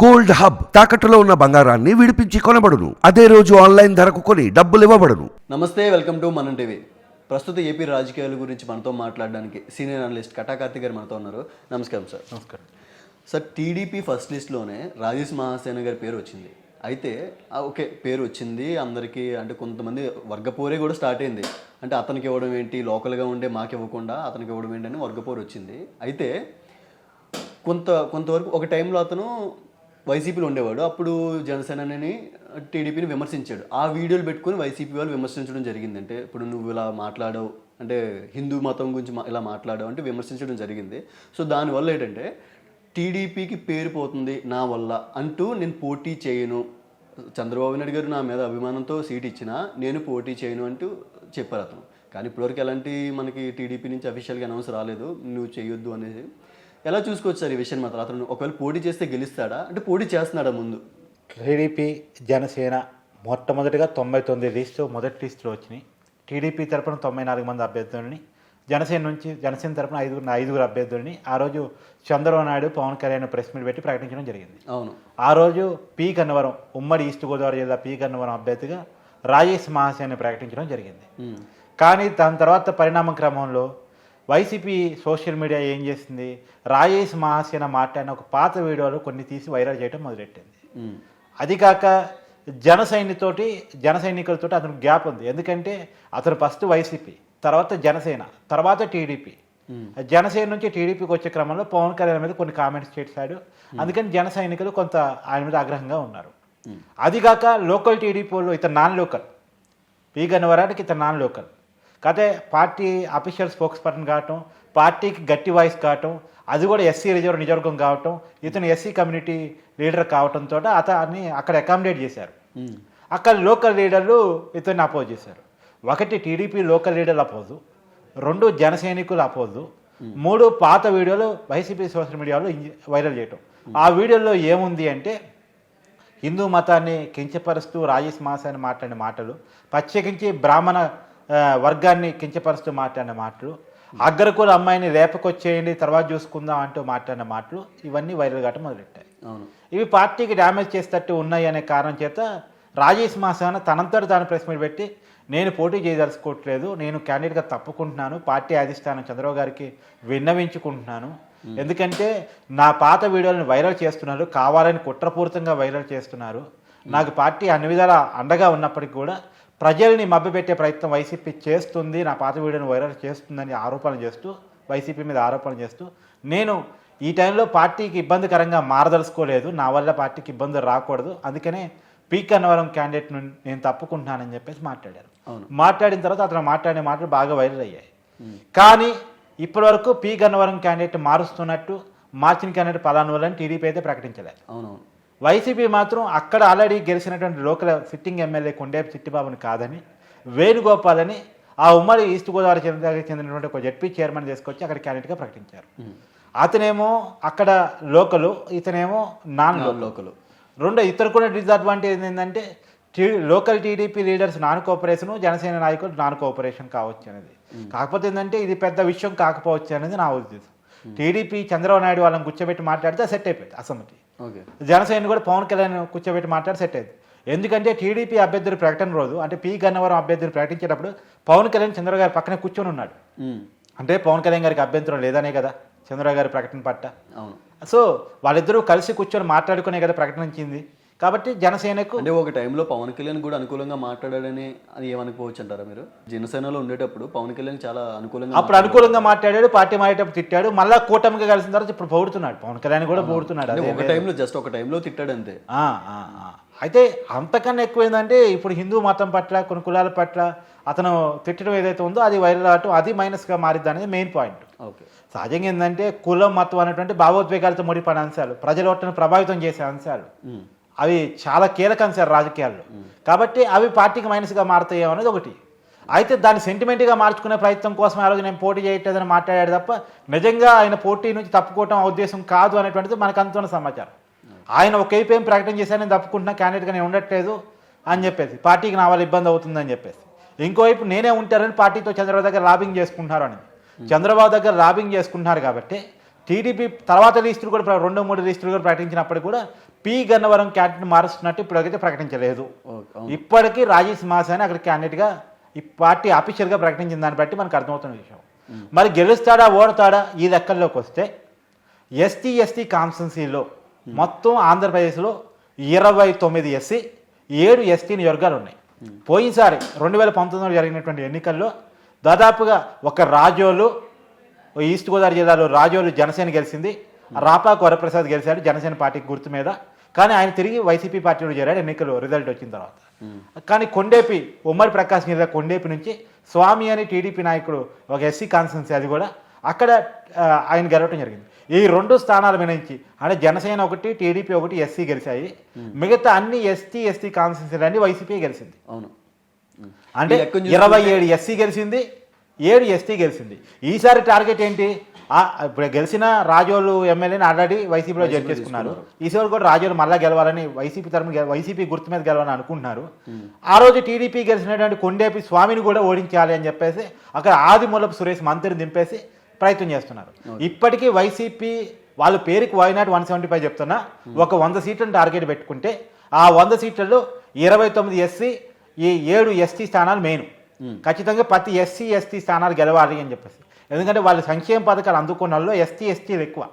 Gold hub తాకట్టులో ఉన్న బంగారాన్ని విడిపించి కొనబడును. అదే రోజు ఆన్లైన్ ధరకు కొని డబ్బులు ఇవ్వబడును. నమస్తే వెల్కమ్ టు మనం టీవీ. ప్రస్తుత ఏపీ రాజకీయాల గురించి మనతో మాట్లాడడానికి సీనియర్ అనలిస్ట్ కటా కార్తిక్ గారు మనతో ఉన్నారు. నమస్కారం సార్. నమస్కారం. సార్ టీడీపీ ఫస్ట్ లిస్ట్లోనే రాజేష్ మహాసేన గారి పేరు వచ్చింది. అయితే ఓకే పేరు వచ్చింది. అందరికీ అంటే కొంతమంది వర్గపోరే కూడా స్టార్ట్ అయింది. అంటే అతనికి ఇవ్వడం ఏంటి లోకల్గా ఉండే మాకు ఇవ్వకుండా అతనికి ఇవ్వడం ఏంటి అని వర్గపోరు వచ్చింది. అయితే కొంత కొంతవరకు ఒక టైంలో అతను వైసీపీలో ఉండేవాడు. అప్పుడు జనసేనని టీడీపీని విమర్శించాడు. ఆ వీడియోలు పెట్టుకొని వైసీపీ వాళ్ళు విమర్శించడం జరిగింది. అంటే ఇప్పుడు నువ్వు ఇలా మాట్లాడవు అంటే హిందూ మతం గురించి ఇలా మాట్లాడావు అంటే విమర్శించడం జరిగింది. సో దానివల్ల ఏంటంటే టీడీపీకి పేరు పోతుంది నా వల్ల అంటూ నేను పోటీ చేయను. చంద్రబాబు నాయుడు గారు నా మీద అభిమానంతో సీట్ ఇచ్చినా నేను పోటీ చేయను అంటూ చెప్పారు అతను. కానీ ఇప్పటివరకు ఎలాంటి మనకి టీడీపీ నుంచి అఫీషియల్గా అనౌన్స్ రాలేదు. నువ్వు చేయొద్దు అనేది ఎలా చూసుకోవచ్చు సార్ ఈ విషయం మాత్రం? అతను ఒకవేళ పోటీ చేస్తే గెలుస్తాడా? అంటే పోటీ చేస్తున్నాడా ముందు? టీడీపీ జనసేన మొట్టమొదటిగా తొంభై తొమ్మిది లిస్టు మొదటి లిస్టులో వచ్చినాయి. టీడీపీ తరపున తొంభై నాలుగు మంది అభ్యర్థులని జనసేన నుంచి జనసేన తరపున ఐదుగురు ఐదుగురు అభ్యర్థులని ఆ రోజు చంద్రబాబు నాయుడు పవన్ కళ్యాణ్ ప్రెస్ మీట్ పెట్టి ప్రకటించడం జరిగింది. అవును. ఆ రోజు పి గన్నవరం ఉమ్మడి ఈస్ట్ గోదావరి జిల్లా పి గన్నవరం అభ్యర్థిగా రాజేష్ మహాసేని ప్రకటించడం జరిగింది. కానీ దాని తర్వాత పరిణామ క్రమంలో వైసీపీ సోషల్ మీడియా ఏం చేసింది? రాజేష్ మహాసేన మాట్లాడిన ఒక పాత వీడియోలు కొన్ని తీసి వైరల్ చేయడం మొదలెట్టింది. అది కాక జన సైనితోటి జన సైనికులతో అతనికి గ్యాప్ ఉంది. ఎందుకంటే అతను ఫస్ట్ వైసీపీ తర్వాత జనసేన తర్వాత టీడీపీ. జనసేన నుంచి టీడీపీకి వచ్చే క్రమంలో పవన్ కళ్యాణ్ మీద కొన్ని కామెంట్స్ చేశాడు అందుకని జన సైనికులు కొంత ఆయన మీద ఆగ్రహంగా ఉన్నారు. అది కాక లోకల్ టీడీపీ వాళ్ళు ఇతను నాన్ లోకల్. పీ గన్నవరానికి ఇతను నాన్ లోకల్. కాకపోతే పార్టీ అఫీషియల్ స్పోక్స్ పర్సన్ కావటం పార్టీకి గట్టి వాయిస్ కావటం అది కూడా ఎస్సీ రిజర్వ్ నిజవర్గం కావటం ఇతను ఎస్సీ కమ్యూనిటీ లీడర్ కావటంతో అతన్ని అక్కడ అకామిడేట్ చేశారు. అక్కడ లోకల్ లీడర్లు ఇతన్ని అపోజ్ చేశారు. ఒకటి టీడీపీ లోకల్ లీడర్లు అపోజు రెండు జన సైనికులు అపోజు మూడు పాత వీడియోలు వైసీపీ సోషల్ మీడియాలో వైరల్ చేయటం. ఆ వీడియోలో ఏముంది అంటే హిందూ మతాన్ని కించపరుస్తూ రాజేష్ మాసాన్ని మాట్లాడిన మాటలు ప్రత్యేకించి బ్రాహ్మణ వర్గాన్ని కించపరుస్తూ మాట్లాడిన మాటలు అగ్రకుల అమ్మాయిని రేపకొచ్చేయండి తర్వాత చూసుకుందాం అంటూ మాట్లాడిన మాటలు ఇవన్నీ వైరల్ కావటం మొదలెట్టాయి. ఇవి పార్టీకి డ్యామేజ్ చేసేటట్టు ఉన్నాయి అనే కారణం చేత రాజేష్ మాసాన తనంతట తాను ప్రెస్ మీట్ పెట్టి నేను పోటీ చేయదలుచుకోవట్లేదు నేను క్యాండిడేట్గా తప్పుకుంటున్నాను పార్టీ అధిష్టానం చంద్రబాబు గారికి విన్నవించుకుంటున్నాను. ఎందుకంటే నా పాత వీడియోలను వైరల్ చేస్తున్నారు కావాలని కుట్రపూరితంగా వైరల్ చేస్తున్నారు. నాకు పార్టీ అన్ని విధాలా అండగా ఉన్నప్పటికీ కూడా ప్రజల్ని మభ్యపెట్టే ప్రయత్నం వైసీపీ చేస్తుంది నా పాత వీడియోని వైరల్ చేస్తుందని ఆరోపణలు చేస్తూ వైసీపీ మీద ఆరోపణలు చేస్తూ నేను ఈ టైంలో పార్టీకి ఇబ్బందికరంగా మారదలుచుకోలేదు నా వల్ల పార్టీకి ఇబ్బంది రాకూడదు అందుకనే పీక్ అన్నవరం క్యాండిడేట్ నుండి నేను తప్పుకుంటున్నానని చెప్పేసి మాట్లాడారు. మాట్లాడిన తర్వాత అతను మాట్లాడిన మాటలు బాగా వైరల్ అయ్యాయి. కానీ ఇప్పటివరకు పీ. గన్నవరం క్యాండిడేట్ మారుస్తున్నట్టు మార్చిన క్యాండిడేట్ పలాను టీడీపీ అయితే ప్రకటించలేదు. అవునవును. వైసీపీ మాత్రం అక్కడ ఆల్రెడీ గెలిచినటువంటి లోకల్ సిట్టింగ్ ఎమ్మెల్యే కొండేపు చిట్టిబాబుని కాదని వేణుగోపాలని ఆ ఉమ్మడి ఈస్ట్ గోదావరి చెందినటువంటి ఒక జడ్పీ చైర్మన్ తీసుకొచ్చి అక్కడ క్యాండిడేట్గా ప్రకటించారు. అతనేమో అక్కడ లోకలు ఇతనేమో నాన్ లోకల్. రెండు ఇతరు కూడా డిసడ్వాంటేజ్ ఏంటంటే tea local TDP leaders non cooperation Janasena నాయకులు నాన్ కోఆపరేషన్ కావచ్చు అనేది. కాకపోతే ఏంటంటే ఇది పెద్ద విషయం కాకపోవచ్చు అనేది నా ఉద్దేశం. టీడీపీ చంద్రబాబు నాయుడు వాళ్ళని కూర్చోబెట్టి మాట్లాడితే సెట్ అయిపోయింది అసమ్మతి జనసేన కూడా పవన్ కళ్యాణ్ కూర్చోబెట్టి మాట్లాడి సెట్ అయింది ఎందుకంటే టీడీపీ అభ్యర్థుల ప్రకటన రోజు అంటే పి గన్నవరం అభ్యర్థులు ప్రకటించేటప్పుడు పవన్ కళ్యాణ్ చంద్రబాబు గారి పక్కనే కూర్చొని ఉన్నాడు. అంటే పవన్ కళ్యాణ్ గారికి అభ్యంతరం లేదనే కదా చంద్రబాబు గారి ప్రకటన పట్ట అవును. సో వాళ్ళిద్దరూ కలిసి కూర్చొని మాట్లాడుకునే కదా ప్రకటన ఇచ్చింది కాబట్టి జనసేనకు అంటే ఒక టైంలో పవన్ కళ్యాణ్ కూడా అనుకూలంగా మాట్లాడాడని అది ఏమనుకోవచ్చు అంటారా మీరు? జనసేనలో ఉండేటప్పుడు పవన్ కళ్యాణ్ చాలా అనుకూలంగా అప్పుడు అనుకూలంగా మాట్లాడాడు పార్టీ మారేటప్పుడు తిట్టాడు మళ్ళా కూటమిగా కలిసిన తర్వాత ఇప్పుడు పొగుడుతున్నాడు. పవన్ కళ్యాణ్ కూడా పొగుడుతున్నాడు అదే ఒక టైంలో జస్ట్ ఒక టైంలో తిట్టాడు అంతే. అయితే అంతకన్నా ఎక్కువ ఏంటంటే ఇప్పుడు హిందూ మతం పట్ల కొన్ని కులాల పట్ల అతను తిట్టడం ఏదైతే ఉందో అది వైరల్ అవటం అది మైనస్గా మారిద్ది అనేది మెయిన్ పాయింట్. ఓకే. సహజంగా ఏంటంటే కులం మతం అనేటువంటి భావోద్వేగాలతో ముడిపడిన అంశాలు ప్రజల ఓట్లను ప్రభావితం చేసే అంశాలు. అవి చాలా కీలకం సార్ రాజకీయాల్లో. కాబట్టి అవి పార్టీకి మైనస్గా మారుతాయేమో అనేది ఒకటి. అయితే దాన్ని సెంటిమెంట్గా మార్చుకునే ప్రయత్నం కోసం ఆ రోజు నేను పోటీ చేయట్లేదని మాట్లాడాడు తప్ప నిజంగా ఆయన పోటీ నుంచి తప్పుకోవటం ఉద్దేశం కాదు అనేటువంటిది మనకు అందుతున్న సమాచారం. ఆయన ఒక వైపు ఏం ప్రకటన చేశాను నేను తప్పుకుంటున్నా క్యాండిడేట్గా నేను ఉండట్లేదు అని చెప్పేసి పార్టీకి నా వాళ్ళ ఇబ్బంది అవుతుందని చెప్పేసి. ఇంకోవైపు నేనే ఉంటారని పార్టీతో చంద్రబాబు దగ్గర లాబింగ్ చేసుకుంటున్నారు అని. చంద్రబాబు దగ్గర లాబింగ్ చేసుకుంటున్నారు కాబట్టి టీడీపీ తర్వాత లిస్టులు కూడా రెండు మూడు లిస్టులు కూడా ప్రకటించినప్పటికీ కూడా పి గన్నవరం క్యాండిడేట్ మారుస్తున్నట్టు ఇప్పటికైతే ప్రకటించలేదు. ఇప్పటికీ రాజేష్ మాసాని అక్కడ క్యాండిడేట్గా ఈ పార్టీ అఫీషియల్గా ప్రకటించిన దాన్ని బట్టి మనకు అర్థమవుతున్న విషయం. మరి గెలుస్తాడా ఓడతాడా ఈ లెక్కల్లోకి వస్తే ఎస్టీ ఎస్టీ కాన్స్టెన్సీలో మొత్తం ఆంధ్రప్రదేశ్లో ఇరవై తొమ్మిది ఎస్సీ ఏడు ఎస్టీ నియోజకాలు ఉన్నాయి. పోయినసారి రెండు వేల పంతొమ్మిదిలో జరిగినటువంటి ఎన్నికల్లో దాదాపుగా ఒక రాజోలు ఈస్ట్ గోదావరి జిల్లాలో రాజోలు జనసేన గెలిచింది రాపాకు వరప్రసాద్ గెలిచాడు జనసేన పార్టీకి గుర్తు మీద. కానీ ఆయన తిరిగి వైసీపీ పార్టీలో చేరాడు ఎన్నికలు రిజల్ట్ వచ్చిన తర్వాత. కానీ కొండేపి ఉమ్మడి ప్రకాశం జిల్లా కొండేపి నుంచి స్వామి అని టీడీపీ నాయకుడు ఒక ఎస్సీ కాన్స్టెన్సీ అది కూడా అక్కడ ఆయన గెలవటం జరిగింది. ఈ రెండు స్థానాల మీద నుంచి అంటే జనసేన ఒకటి టీడీపీ ఒకటి ఎస్సీ గెలిచాయి. మిగతా అన్ని ఎస్టీ ఎస్టీ కాన్స్టెన్సీలు అన్ని వైసీపీ గెలిచింది. అవును. అంటే ఇరవై ఏడు ఎస్సీ గెలిచింది ఏడు ఎస్టీ గెలిచింది. ఈసారి టార్గెట్ ఏంటి? ఇప్పుడు గెలిచిన రాజోలు ఎమ్మెల్యేని ఆల్రెడీ వైసీపీలో చేర్చేసుకున్నారు ఈసారి కూడా రాజోలు మళ్ళా గెలవాలని వైసీపీ తరఫున వైసీపీ గుర్తు మీద గెలవాలని అనుకుంటున్నారు. ఆ రోజు టీడీపీ గెలిచినటువంటి కొండేపి స్వామిని కూడా ఓడించాలి అని చెప్పేసి అక్కడ ఆదిమూలపు సురేష్ మంత్రిని దింపేసి ప్రయత్నం చేస్తున్నారు. ఇప్పటికీ వైసీపీ వాళ్ళ పేరుకి వైనాట్ వన్ సెవెంటీ ఫైవ్ చెప్తున్నా. ఒక వంద సీట్లను టార్గెట్ పెట్టుకుంటే ఆ వంద సీట్లలో ఇరవై తొమ్మిది ఎస్సీ ఈ ఏడు ఎస్టీ స్థానాలు మెయిన్ ఖచ్చితంగా ప్రతి ఎస్సీ ఎస్టీ స్థానాలు గెలవాలి అని చెప్పేసి. ఎందుకంటే వాళ్ళు సంక్షేమ పథకాలు అందుకున్న వాళ్ళు ఎస్టీ ఎస్టీలు ఎక్కువ.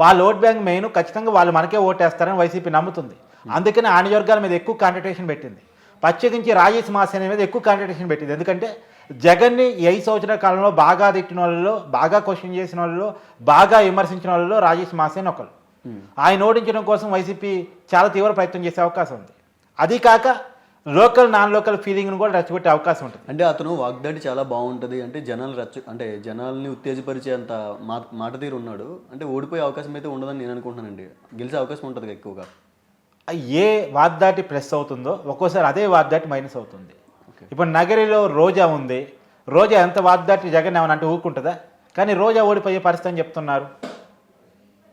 వాళ్ళ ఓట్ బ్యాంక్ మెయిన్ ఖచ్చితంగా వాళ్ళు మనకే ఓటేస్తారని వైసీపీ నమ్ముతుంది. అందుకని ఆ నియోజకాల మీద ఎక్కువ కాంపిటీషన్ పెట్టింది. ప్రత్యేకించి రాజేష్ మాసేన మీద ఎక్కువ కాంపిటీషన్ పెట్టింది. ఎందుకంటే జగన్ని ఐదు సంవత్సరాల కాలంలో బాగా తిట్టిన వాళ్ళలో బాగా క్వశ్చన్ చేసిన వాళ్ళలో బాగా విమర్శించిన వాళ్ళలో రాజేష్ మాసేన్ ఒకరు ఆయన ఓడించడం కోసం వైసీపీ చాలా తీవ్ర ప్రయత్నం చేసే అవకాశం ఉంది. అది కాక లోకల్ నాన్ లోకల్ ఫీలింగ్ను కూడా రెచ్చగొట్టే అవకాశం ఉంటుంది. అంటే అతను వాగ్దాడి చాలా బాగుంటుంది. అంటే జనాలు రచ్చ అంటే జనాల్ని ఉత్తేజపరిచే అంత మాట మాట తీరు ఉన్నాడు. అంటే ఓడిపోయే అవకాశం అయితే ఉండదని నేను అనుకుంటున్నానండి. గెలిచే అవకాశం ఉంటుంది ఎక్కువగా. ఏ వాగ్దాటి ప్లస్ అవుతుందో ఒక్కోసారి అదే వాగ్దాటి మైనస్ అవుతుంది. ఇప్పుడు నగరిలో రోజా ఉంది. రోజా ఎంత వాగ్దాటి జగన్ ఏమని అంటే ఊరుకుంటుందా? కానీ రోజా ఓడిపోయే పరిస్థితి అని చెప్తున్నారు.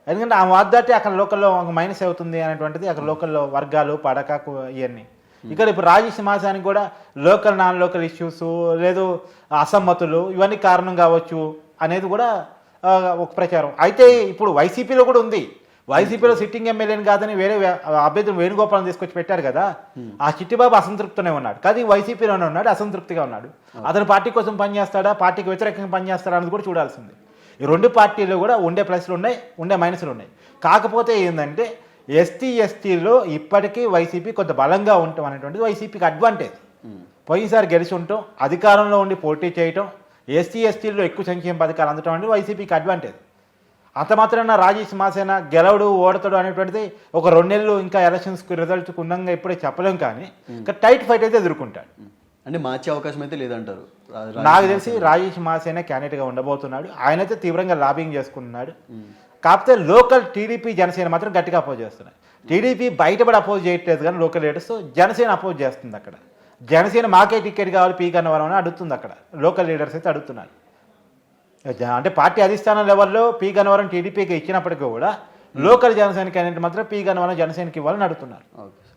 ఎందుకంటే ఆ వాగ్దాటి అక్కడ లోకల్లో ఒక మైనస్ అవుతుంది అనేటువంటిది అక్కడ లోకల్లో వర్గాలు పడకాకు ఇవన్నీ ఇక్కడ ఇప్పుడు రాజేష్ మాసానికి కూడా లోకల్ నాన్ లోకల్ ఇష్యూస్ లేదు అసమ్మతులు ఇవన్నీ కారణం కావచ్చు అనేది కూడా ఒక ప్రచారం. అయితే ఇప్పుడు వైసీపీలో కూడా ఉంది. వైసీపీలో సిట్టింగ్ ఎమ్మెల్యేని కాదని వేరే అభ్యర్థులు వేణుగోపాలను తీసుకొచ్చి పెట్టారు కదా ఆ చిట్టిబాబు అసంతృప్తినే ఉన్నాడు. కానీ వైసీపీలోనే ఉన్నాడు అసంతృప్తిగా ఉన్నాడు. అతను పార్టీ కోసం పనిచేస్తాడా పార్టీకి వ్యతిరేకంగా పనిచేస్తాడా అనేది కూడా చూడాల్సింది. ఈ రెండు పార్టీలు కూడా ఉండే ప్లస్లు ఉన్నాయి ఉండే మైనస్లు ఉన్నాయి. కాకపోతే ఏంటంటే ఎస్టీ ఎస్టీలో ఇప్పటికీ వైసీపీ కొంత బలంగా ఉండటం అనేటువంటిది వైసీపీకి అడ్వాంటేజ్ పోయినసారి గెలిచి ఉండటం అధికారంలో ఉండి పోటీ చేయటం ఎస్టీ ఎస్టీల్లో ఎక్కువ సంక్షేమ పథకాలు అందటం అనేది వైసీపీకి అడ్వాంటేజ్ అంత మాత్రాన రాజేష్ మాసేన గెలవడు ఓడతాడు అనేటువంటిది ఒక రెండు నెలలు ఇంకా ఎలక్షన్స్కి రిజల్ట్ ఉండగా ఇప్పుడే చెప్పలేం కానీ ఇంకా టైట్ ఫైట్ అయితే ఎదుర్కొంటాడు. అంటే మార్చే అవకాశం అయితే లేదంటారు నాకు తెలిసి రాజేష్ మాసేన క్యాండిడేట్గా ఉండబోతున్నాడు. ఆయనైతే తీవ్రంగా లాబింగ్ చేసుకుంటున్నాడు. కాకపోతే లోకల్ టీడీపీ జనసేన మాత్రం గట్టిగా అపోజ్ చేస్తున్నాయి. టీడీపీ బయటపడి అపోజ్ చేయట్లేదు కానీ లోకల్ లీడర్స్ జనసేన అపోజ్ చేస్తుంది అక్కడ. జనసేన మాకే టికెట్ కావాలి పీ కన్నవరం అని అడుగుతుంది అక్కడ. లోకల్ లీడర్స్ అయితే అడుగుతున్నారు. అంటే పార్టీ అధిష్టానం లెవెల్లో పీ గన్నవరం టీడీపీకి ఇచ్చినప్పటికీ కూడా లోకల్ జనసేన క్యాండిడేట్ మాత్రం పీ గన్నవరం జనసేనకి ఇవ్వాలని అడుగుతున్నారు.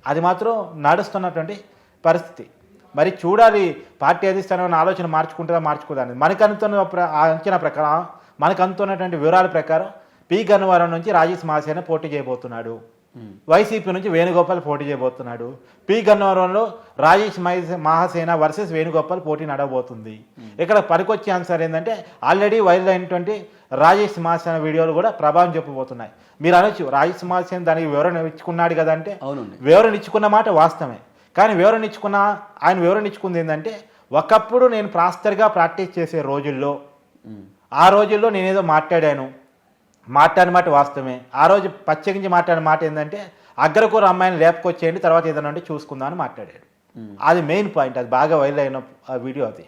అది మాత్రం నడుస్తున్నటువంటి పరిస్థితి. మరి చూడాలి పార్టీ అధిష్టానం ఆలోచన మార్చుకుంటుందా మార్చుకుందా అనేది. మనకు ఆ అంచనా ప్రకారం మనకు అందుతున్నటువంటి వివరాల ప్రకారం పి గన్నవరం నుంచి రాజేష్ మహాసేన పోటీ చేయబోతున్నాడు. వైసీపీ నుంచి వేణుగోపాల్ పోటీ చేయబోతున్నాడు. పి గన్నవరంలో రాజేష్ మహాసేన వర్సెస్ వేణుగోపాల్ పోటీ నడవబోతుంది. ఇక్కడ పనికొచ్చే ఆన్సర్ ఏంటంటే ఆల్రెడీ వైరల్ అయినటువంటి రాజేష్ మహాసేన వీడియోలు కూడా ప్రభావం చెప్పబోతున్నాయి. మీరు అనొచ్చు రాజేష్ మహాసేన దానికి వివరణ ఇచ్చుకున్నాడు కదా అంటే వివరణ ఇచ్చుకున్న మాట వాస్తవమే. కానీ వివరణ ఇచ్చుకున్న ఆయన వివరణ ఇచ్చుకుంది ఏంటంటే ఒకప్పుడు నేను ప్రాస్తర్గా ప్రాక్టీస్ చేసే రోజుల్లో. ఆ రోజుల్లో నేనేదో మాట్లాడాను. మాట్లాడిన మాట వాస్తవమే. ఆ రోజు ప్రత్యేకించి మాట్లాడిన మాట ఏంటంటే అగ్రకూర అమ్మాయిని లేపుకొచ్చేయండి తర్వాత ఏదైనా ఉంటే చూసుకుందాం అని మాట్లాడాడు. అది మెయిన్ పాయింట్ అది బాగా వైరల్ అయిన వీడియో అది.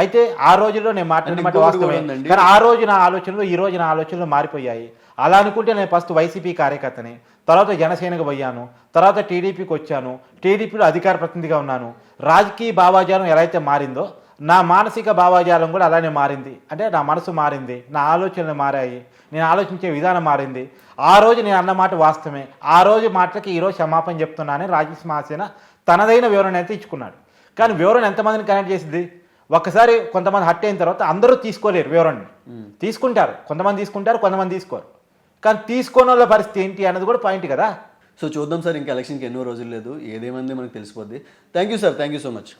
అయితే ఆ రోజుల్లో నేను మాట్లాడిన అంటే మాట వాస్తవమే. కానీ ఆ రోజు నా ఆలోచనలు ఈ రోజు నా ఆలోచనలు మారిపోయాయి. అలా అనుకుంటే నేను ఫస్ట్ వైసీపీ కార్యకర్తని తర్వాత జనసేనకు పోయాను తర్వాత టీడీపీకి వచ్చాను టీడీపీలో అధికార ప్రతినిధిగా ఉన్నాను. రాజకీయ భావాజాలం ఎలా అయితే మారిందో నా మానసిక భావాజాలం కూడా అలానే మారింది. అంటే నా మనసు మారింది నా ఆలోచనలు మారాయి నేను ఆలోచించే విధానం మారింది. ఆ రోజు నేను అన్న మాట వాస్తవమే. ఆ రోజు మాటలకి ఈరోజు క్షమాపణ చెప్తున్నానని రాజేష్ మహాసేన తనదైన వివరణ అయితే ఇచ్చుకున్నాడు. కానీ వివరణ ఎంతమందిని కనెక్ట్ చేసింది? ఒక్కసారి కొంతమంది హట్ అయిన తర్వాత అందరూ తీసుకోలేరు వివరణని. తీసుకుంటారు. కొంతమంది తీసుకుంటారు కొంతమంది తీసుకోరు. కానీ తీసుకోని వాళ్ళ పరిస్థితి ఏంటి అన్నది కూడా పాయింట్ కదా. సో చూద్దాం సార్ ఇంకా ఎలక్షన్కి ఎన్నో రోజులు లేదు. ఏదేమంది మనకు తెలిసిపోద్ది. Thank you sir thank you so much.